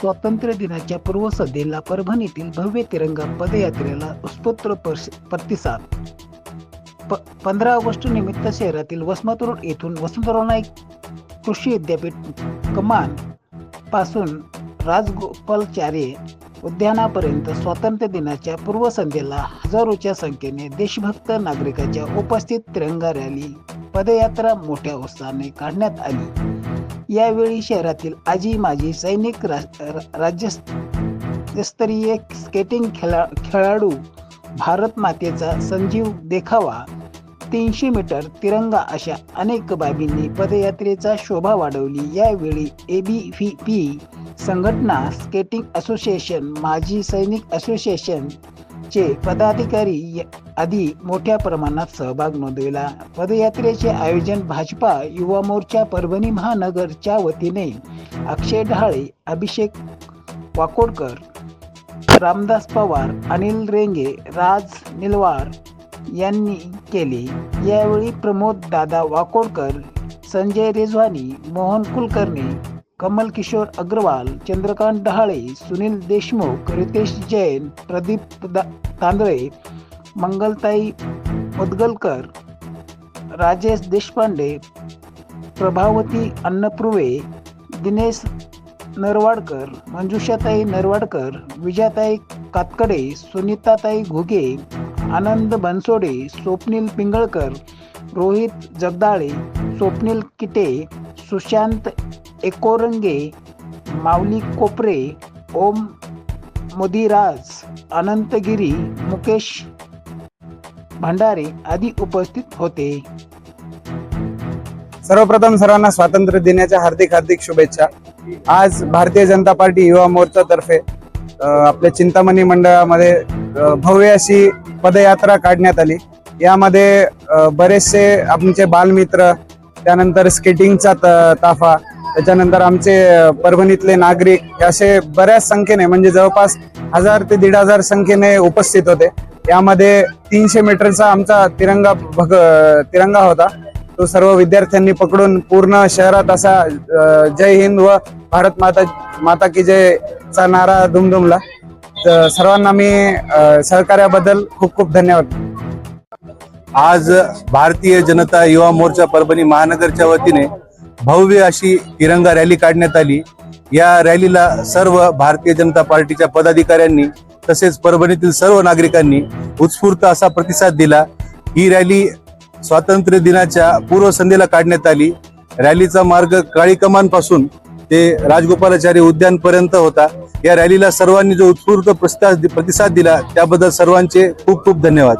स्वातंत्र्य दिनाच्या पूर्वसंध्येला परभणीतील भव्य तिरंगा पदयात्रेला उत्स्फूर्त प्रतिसाद. प पंधरा ऑगस्ट निमित्त शहरातील वसमत रोड येथून वसंतराव नाईक कृषी विद्यापीठ कमानपासून राजगोपालचार्य उद्यानापर्यंत स्वातंत्र्य दिनाच्या पूर्वसंध्येला हजारोच्या संख्येने देशभक्त नागरिकांच्या उपस्थित तिरंगा रॅली पदयात्रा मोठ्या उत्साहाने काढण्यात आली. यावेळी शहरातील आजी माजी सैनिक रा- राज्यस्तरीय स्केटिंग खेळा खेळाडू भारत मातेचा संजीव देखावा तीनशे मीटर तिरंगा अशा अनेक बाबींनी पदयात्रेचा शोभा वाढवली. यावेळी ए बी व्ही पी संघटना स्केटिंग असोसिएशन माजी सैनिक असोसिएशन चे पदाधिकारी य- मोठ्या प्रमाणात सहभाग नोंदविला. पदयात्रेचे आयोजन भाजपा युवा मोर्चा परभणी महानगरच्या वतीने अक्षय ढाळे अभिषेक वाकोडकर रामदास पवार अनिल रेंगे राज निलवार यांनी केले. यावेळी प्रमोद दादा वाकोडकर संजय रेजवानी मोहन कुलकर्णी कमल किशोर अग्रवाल चंद्रकांत डहाळे सुनील देशमुख रितेश जैन प्रदीप दा- तांदळे मंगलताई मुदगलकर राजेश देशपांडे प्रभावती अन्नपूर्वे दिनेश नरवाडकर मंजुषाताई नरवाडकर विजयाताई कातकडे सुनीताताई घुगे आनंद बनसोडे स्वप्नील पिंगळकर रोहित जगदाळे स्वप्नील किटे सुशांत एकोरंगे माऊली कोपरे ओम मोदीराज अनंतगिरी मुकेश भंडारे आदी उपस्थित होते. सर्वप्रथम सर्वांना स्वातंत्र्य दिनाच्या हार्दिक हार्दिक शुभेच्छा. आज भारतीय जनता पार्टी युवा मोर्चातर्फे आपल्या चिंतामणी मंडळामध्ये भव्य अशी पदयात्रा काढण्यात आली. यामध्ये बरेचसे आमचे बालमित्र त्यानंतर स्केटिंगचा त- ताफा त्याच्यानंतर आमचे परभणीतले नागरिक असे बऱ्याच संख्येने म्हणजे जवळपास हजार ते दीड हजार संख्येने उपस्थित होते. यामध्ये तीनशे मीटरचा आमचा तिरंगा भग तिरंगा होता. तो सर्व विद्यार्थ्यांनी पकडून पूर्ण शहरात असा जय हिंद व भारत माता माता की जय चा नारा दुमदुमला तर सर्वांना मी सहकार्याबद्दल खूप खूप धन्यवाद. आज भारतीय जनता युवा मोर्चा परभणी महानगरच्या वतीने भव्य अशी तिरंगा रॅली काढण्यात आली. या रॅलीला सर्व भारतीय जनता पार्टीच्या पदाधिकाऱ्यांनी तसेच परभणीतील सर्व नागरिकांनी उत्स्फूर्त असा प्रतिसाद दिला. ही रॅली स्वातंत्र्य दिनाच्या पूर्वसंध्येला काढण्यात आली. रॅलीचा मार्ग काळी कमानपासून ते राजगोपालाचार्य उद्यानपर्यंत होता. या रॅलीला सर्वांनी जो उत्स्फूर्त प्रतिसाद दिला त्याबद्दल सर्वांचे खूप खूप धन्यवाद.